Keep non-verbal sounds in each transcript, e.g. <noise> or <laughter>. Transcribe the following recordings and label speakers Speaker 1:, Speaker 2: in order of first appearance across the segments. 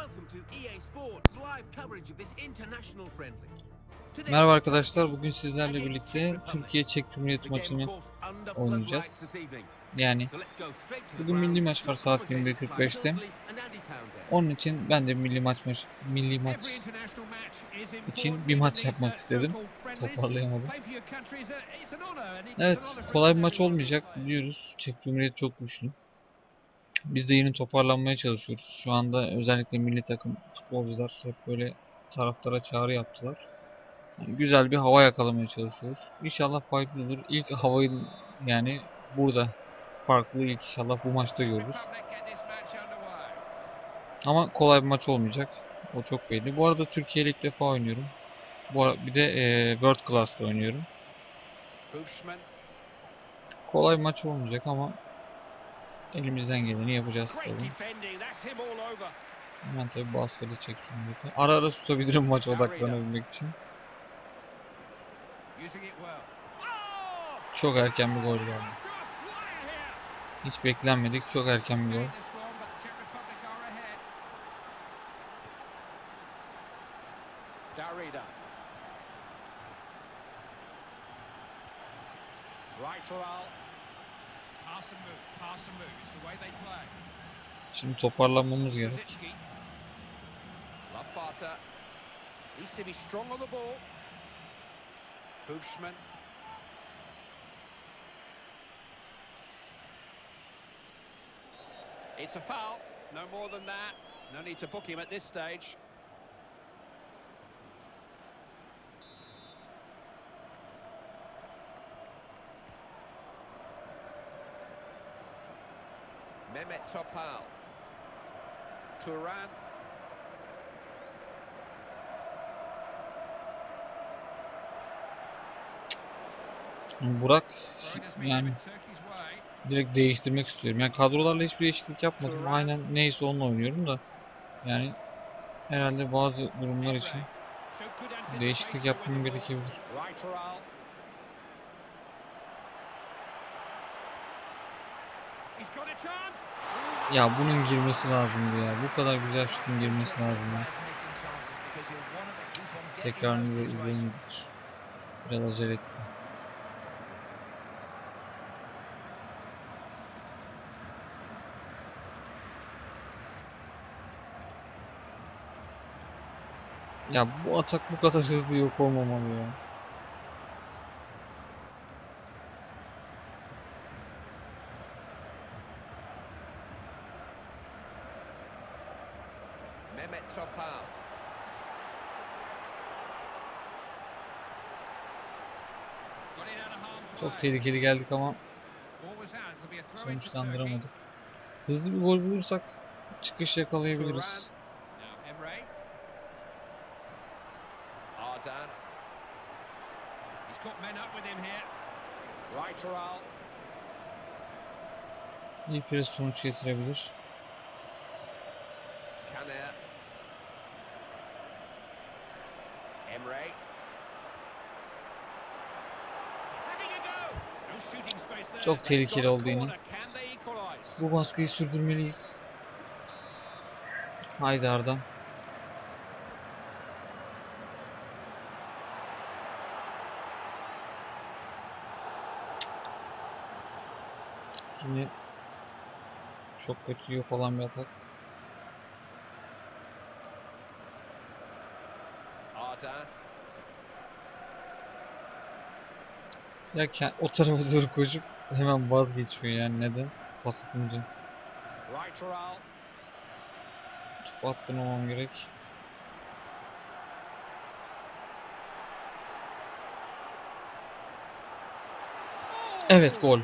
Speaker 1: welcome to EA Sports live coverage of this international friendly. Today,
Speaker 2: Merhaba arkadaşlar. Bugün sizlerle birlikte Türkiye Çek Cumhuriyeti maçını oynayacağız. yani bugün milli maç var saat
Speaker 1: Commentators
Speaker 2: 21.45'te.
Speaker 1: Clive Hillsley and Andy Townsend.
Speaker 2: Onun için ben de milli maç maç milli maç için bir maç yapmak istedim. Toparlayamadım. Evet, kolay bir maç olmayacak biliyoruz. Çek Cumhuriyeti çok güçlü. Biz de yeni toparlanmaya çalışıyoruz. Şu anda özellikle milli takım futbolcular hep böyle taraftara çağrı yaptılar. Yani güzel bir hava yakalamaya çalışıyoruz. İnşallah farklı olur. İlk havayı yani burada farklı ilk inşallah bu maçta görürüz. Ama kolay bir maç olmayacak. O çok belli. Bu arada Türkiye ilk defa oynuyorum. Bu ara- bir de eee World Class'ta oynuyorum. Kolay maç olmayacak ama elimizden geleni yapacağız tabii. Hemen tabii bastırdı çek cumhuriyeti. Ara ara tutabilirim maç odaklanabilmek için.
Speaker 1: Oh!
Speaker 2: Çok erken bir gol geldi. Hiç beklenmedik. Çok erken bir gol.
Speaker 1: Right
Speaker 2: Şimdi toparlanmamız gerek.
Speaker 1: Needs to be strong on the ball. It's a foul. No more than that. No need to book him at this stage. Mehmet Topal. Turan.
Speaker 2: Burak yani direkt değiştirmek istiyorum. Yani kadrolarla hiçbir değişiklik yapmadım. Aynen neyse onunla oynuyorum da. Yani herhalde bazı durumlar için değişiklik yapmam gerekebilir.
Speaker 1: Right Ral. He's got a chance.
Speaker 2: Ya bunun girmesi lazımdı ya. Bu kadar güzel şutun girmesi lazımdı. Tekrarını da izleyemedik. Biraz acele ettim. Ya bu atak bu kadar hızlı yok olmamalı ya.
Speaker 1: Mehmet Topal. Got it out of harm's
Speaker 2: Çok tehlikeli geldik ama sonuçlandıramadık. Hızlı bir gol bulursak çıkış yakalayabiliriz. İyi pres sonuç getirebilir.
Speaker 1: Caner. Emre. Having a go. No shooting space there.
Speaker 2: Çok tehlikeli oldu yine. Bu baskıyı sürdürmeliyiz. Haydi Arda. Yine çok kötü yok olan bir atak. Ya o tarafa doğru koşup hemen vazgeçiyor yani neden? Pas atınca. Topu attırmamam gerek. Evet gol.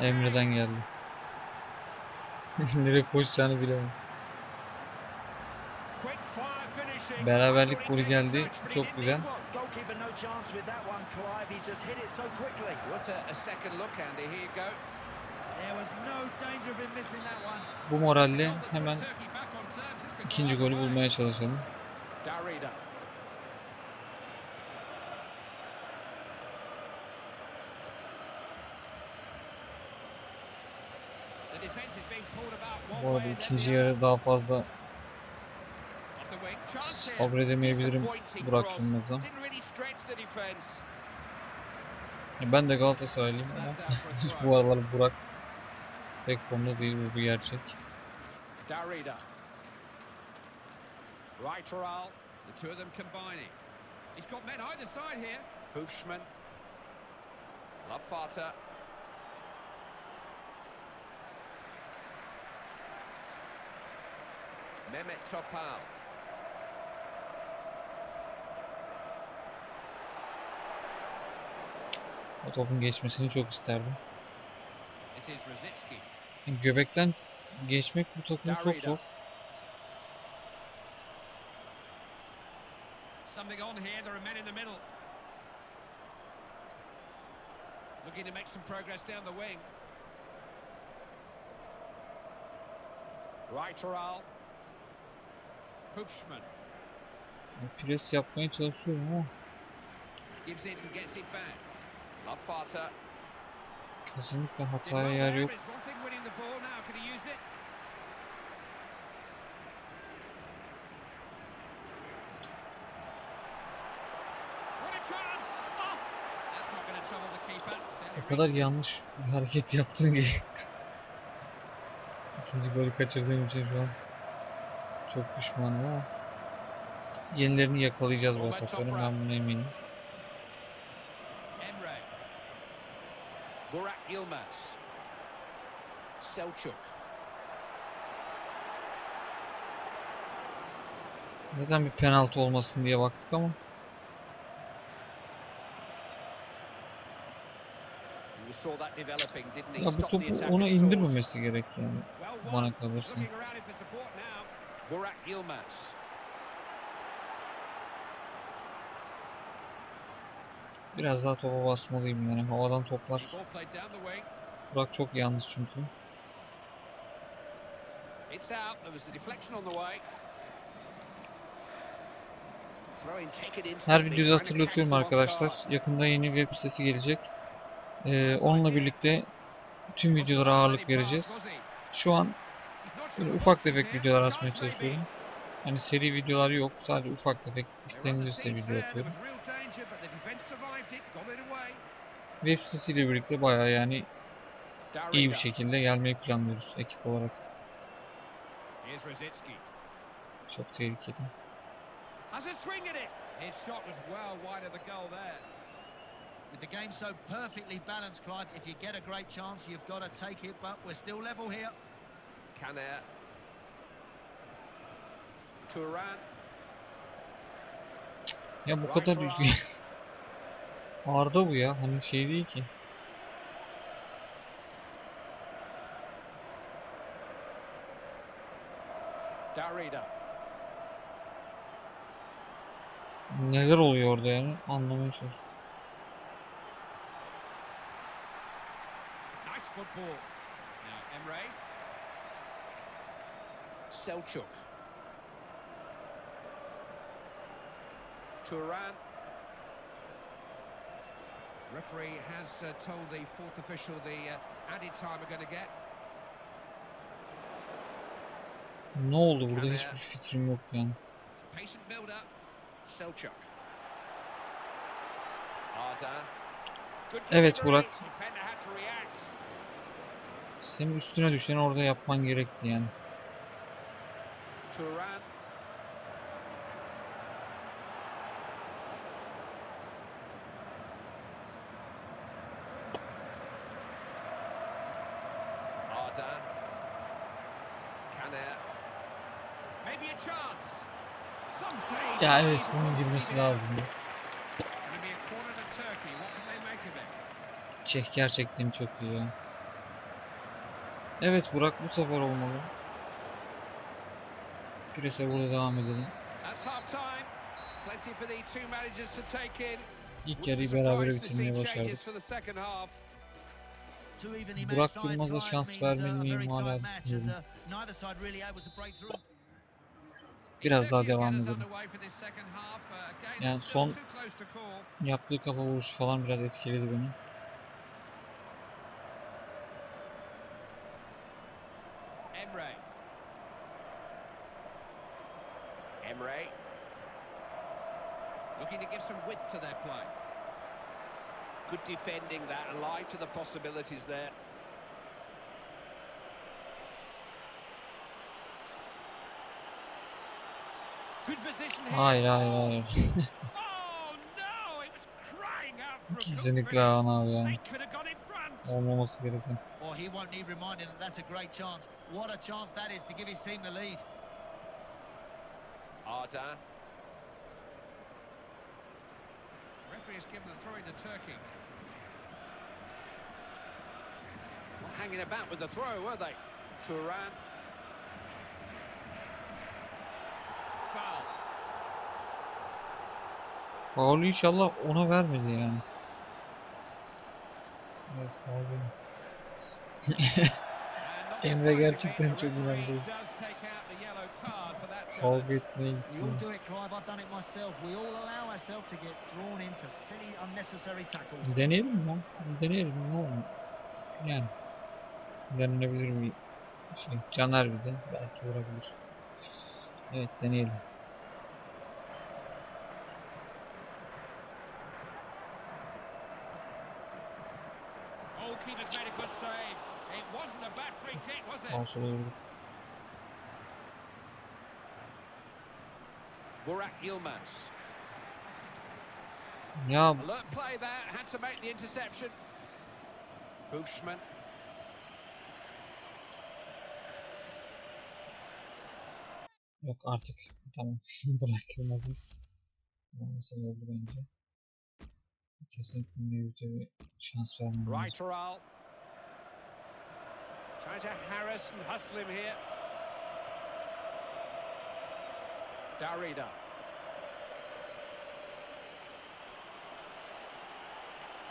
Speaker 2: Emre'den geldi. <laughs> Nereye koşacağını bilemem. Beraberlik golü geldi. Çok güzel. Bu moralle hemen ikinci golü bulmaya çalışalım. Bu arada ikinci yarı daha fazla
Speaker 1: chance here.
Speaker 2: sabredemeyebilirim
Speaker 1: Disappointing
Speaker 2: Burak
Speaker 1: cross.
Speaker 2: Yılmaz'dan.
Speaker 1: Didn't really stretch the defence.
Speaker 2: Ya Ben de Galatasaraylıyım ama
Speaker 1: throw. <laughs>
Speaker 2: bu aralar Burak pek formda değil bu bir gerçek.
Speaker 1: Darida. Right Oral. The two of them combining. He's got men either side here. Hoofschman. Lafata. Mehmet Topal.
Speaker 2: O topun geçmesini çok isterdim. Göbekten geçmek bu takım çok zor.
Speaker 1: Something on here. There are men in the middle. Looking to make some progress down the wing. Right Oral. Hoofschman.
Speaker 2: Pres yapmaya çalışıyorum ama
Speaker 1: Gives it and gets it back.
Speaker 2: Kesinlikle hataya yer yok.
Speaker 1: Chance! Oh,
Speaker 2: O kadar yanlış bir hareket yaptın ki. İkinci golü kaçırdığım için şu an çok pişmanım ama yenilerini yakalayacağız bu atakların ben buna eminim.
Speaker 1: Emre. Burak Yilmaz. Selçuk.
Speaker 2: Neden bir penaltı olmasın diye baktık ama
Speaker 1: You saw that developing, didn't he?
Speaker 2: ya bu topu ona indirmemesi gerek yani bana kalırsa.
Speaker 1: Burak Yilmaz.
Speaker 2: Biraz daha topa basmalıyım yani havadan toplar. Burak çok yalnız çünkü. Her videoda hatırlatıyorum arkadaşlar. Yakında yeni web sitesi gelecek. Ee, onunla birlikte tüm videolara ağırlık vereceğiz. Şu an ufak tefek videolar atmaya çalışıyorum. Hani seri videolar yok. Sadece ufak tefek istenilirse video atıyorum. Web sitesiyle birlikte bayağı yani iyi bir şekilde gelmeyi planlıyoruz ekip olarak. Çok tehlikeli.
Speaker 1: Has a swing at it. His shot was well wide of the goal there.
Speaker 3: With the game so perfectly balanced, Clive, if you get a great chance, you've got to take it, but we're still level here.
Speaker 1: Caner. Turan.
Speaker 2: Ya bu kadar <laughs> Arda bu ya. Hani şey değil ki. Neler oluyor orada yani anlamaya çalışıyorum.
Speaker 1: Nice football. Now Emre. Selçuk. Turan. Referee has uh, told the fourth official the uh, added time we're going to get.
Speaker 2: Ne oldu burada hiçbir fikrim yok yani.
Speaker 1: Patient build up. Selçuk. Arda.
Speaker 2: Evet. Burak. Senin üstüne düşeni orada yapman gerekti yani.
Speaker 1: Turan. Arda. Caner. Maybe a chance. Some say.
Speaker 2: Evet bunun girmesi lazım. Çek gerçekten çok iyi. Evet Burak bu sefer olmalı. Prese burada devam edelim. İlk yarıyı
Speaker 1: see
Speaker 2: bitirmeye başardık. Burak Yılmaz'a şans
Speaker 3: a
Speaker 2: miyim hala Biraz daha devam edelim.
Speaker 1: Uh,
Speaker 2: Yani son-. Yaptığı kafa vuruşu falan biraz etkiledi beni.
Speaker 1: Emre. Emre. Looking to give some width to their play. Good defending that, alive to the possibilities there. Oh,
Speaker 3: that is a great chance. What a chance that is to give his team the lead.
Speaker 1: Arda. Referee has given the throw in to Turkey. Not hanging about with the throw, were they? Turan.
Speaker 2: Faulü inşallah ona vermedi yani. Evet
Speaker 1: not <laughs>
Speaker 2: Emre gerçekten çok
Speaker 1: that
Speaker 2: Kavga etmeye gitti. deneyelim mi lan? Deneyelim ne olur? Yani. Denenebilir bir şey. Caner bir de belki vurabilir. Evet deneyelim.
Speaker 1: Oh, keeper's made a good save. It wasn't a bad free kick, was it?
Speaker 2: Sağ sola vurduk.
Speaker 1: Burak Yilmaz.
Speaker 2: Ya
Speaker 1: Alert play there, had to make the interception. Hoofsman.
Speaker 2: yok artık. Tamam. <laughs> Bırakılmazım. Nasıl oldu bence. Kesinlikle mevcute bir şans vermem lazım.
Speaker 1: Right Trying to harass and hustle him here. Darida.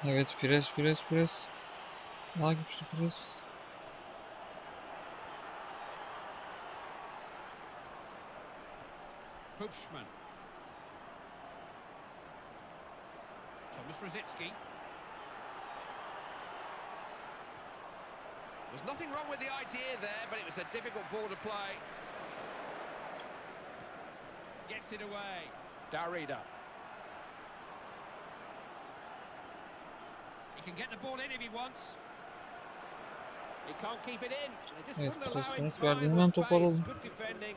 Speaker 2: Evet pres pres pres. Daha güçlü pres.
Speaker 1: Hoofsman. Thomas Rosicki. There's nothing wrong with the idea there, but it was a difficult ball to play. Gets it away. Darida. He can get the ball in if he wants. He can't keep it in. They just
Speaker 2: Evet,
Speaker 1: wouldn't allow him time or space. Good defending.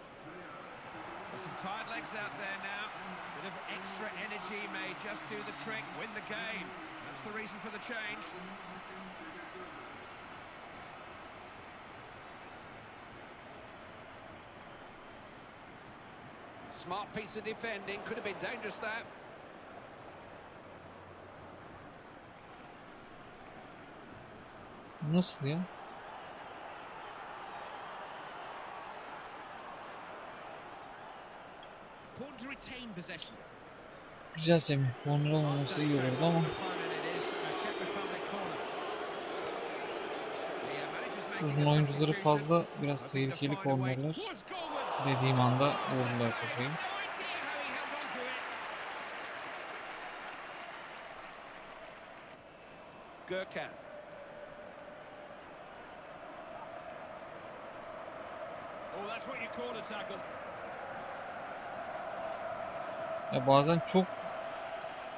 Speaker 1: There's some tired legs out there now. A bit of extra energy may just do the trick, win the game. That's the reason for the change. Smart piece of defending, could have been dangerous that.
Speaker 2: Nasıl ya? Güzel Semih. Korner olmaması iyi olurdu ama
Speaker 1: uh, corner. Uh,
Speaker 2: uzun oyuncuları fazla biraz tehlikeli kornerler. Dediğim anda vurdular kafayı.
Speaker 1: Gürkan. Oh, that's what you call a tackle.
Speaker 2: Ya bazen çok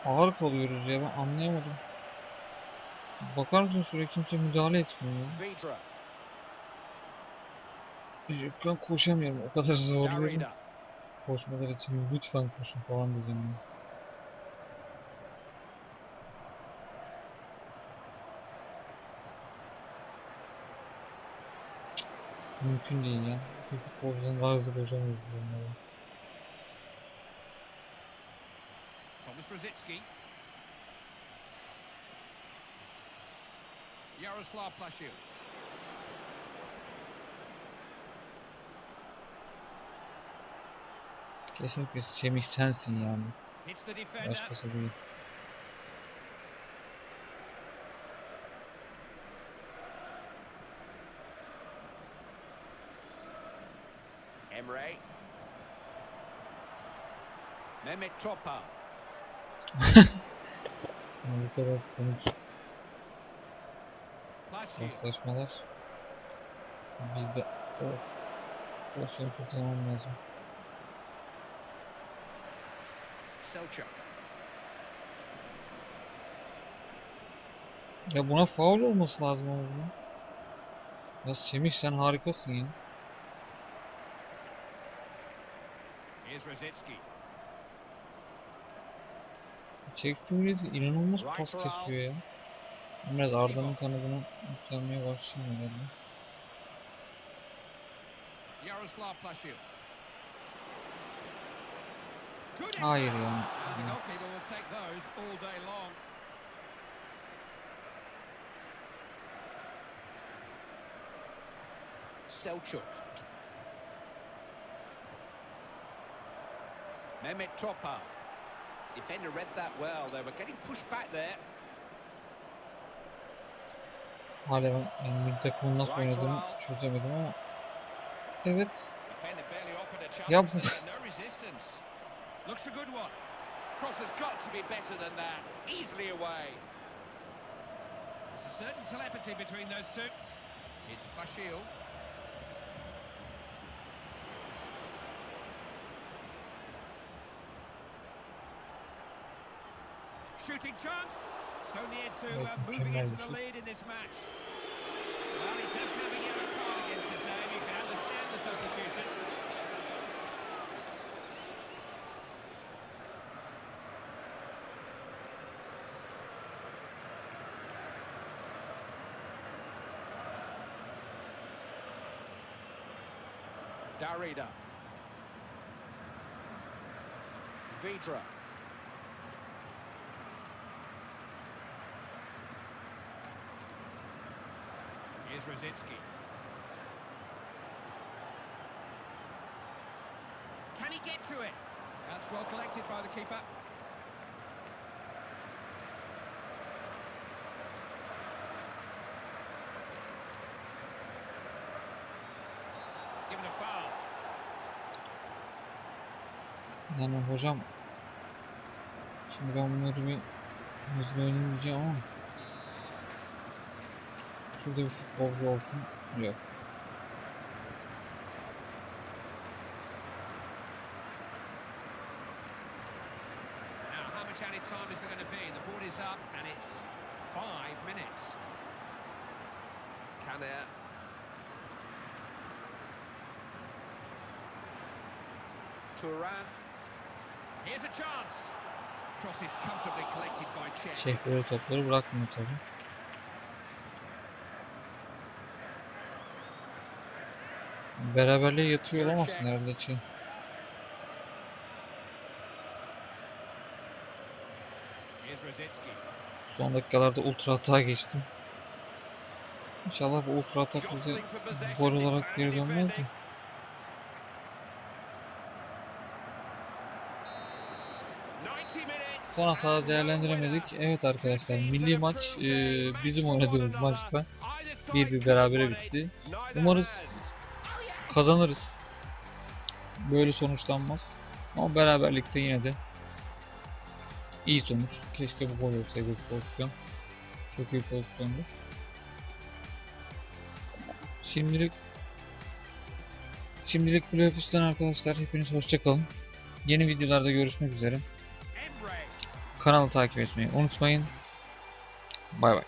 Speaker 2: ağır kalıyoruz ya ben anlayamadım. Bakar mısın sürekli kimse müdahale etmiyor ya. Yüzükten koşamıyorum o kadar zorluyorum. Koşmalar için lütfen koşun falan diyeceğim Mümkün değil ya. Bir futbolcudan daha hızlı koşamıyoruz bunları.
Speaker 1: Thomas Rosicki. Yaroslav Plashiu.
Speaker 2: Kesinlikle Semih sensin yani. Başkası değil.
Speaker 1: Emre. Mehmet Topal. <laughs>
Speaker 2: Bu kadar komik paslaşmalar. Bizde of. Pozisyonu kurtarmam lazım.
Speaker 1: Selchuk.
Speaker 2: Ya buna faul olması lazım ama bunun. Ya Semih sen harikasın ya. Çek Cumhuriyeti inanılmaz pas kesiyor ya. Biraz Arda'nın kanadına yüklenmeye başlayayım herhalde.
Speaker 1: Yaroslav Plashiel.
Speaker 2: Hayır ya. Evet.
Speaker 1: Selchuk. Mehmet Topal. Defender read that well. They were getting pushed back there.
Speaker 2: Hala ben yani milli takımın nasıl oynadığını çözemedim ama. Evet. Ya bu-.
Speaker 1: Looks a good one. Cross has got to be better than that. Easily away. There's a certain telepathy between those two. It's Bashil. Shooting chance. So near to uh, moving into the lead in this match. Well, Darida. Vidra. Here's Rosicki. Can he get to it? That's well collected by the keeper.
Speaker 2: Yani hocam şimdi ben bunları bir hızlı oynayacağım ama şurada bir futbolcu olsun yok.
Speaker 1: Turan.
Speaker 2: Şey böyle topları bırakmıyor tabi. Beraberliğe yatıyor olamazsın herhalde için. Son dakikalarda ultra atağa geçtim. İnşallah bu ultra atak bize gol olarak geri dönmez de.
Speaker 1: defending.
Speaker 2: Son hata değerlendiremedik. Evet arkadaşlar milli maç e, bizim oynadığımız maçta bir bir berabere bitti. Umarız kazanırız. Böyle sonuçlanmaz. Ama beraberlikte yine de iyi sonuç. Keşke bu gol olsaydı bu pozisyon. Çok iyi pozisyondu. Şimdilik Şimdilik üstten arkadaşlar. Hepiniz hoşçakalın. Yeni videolarda görüşmek üzere. Kanalı takip etmeyi unutmayın. Bay bay.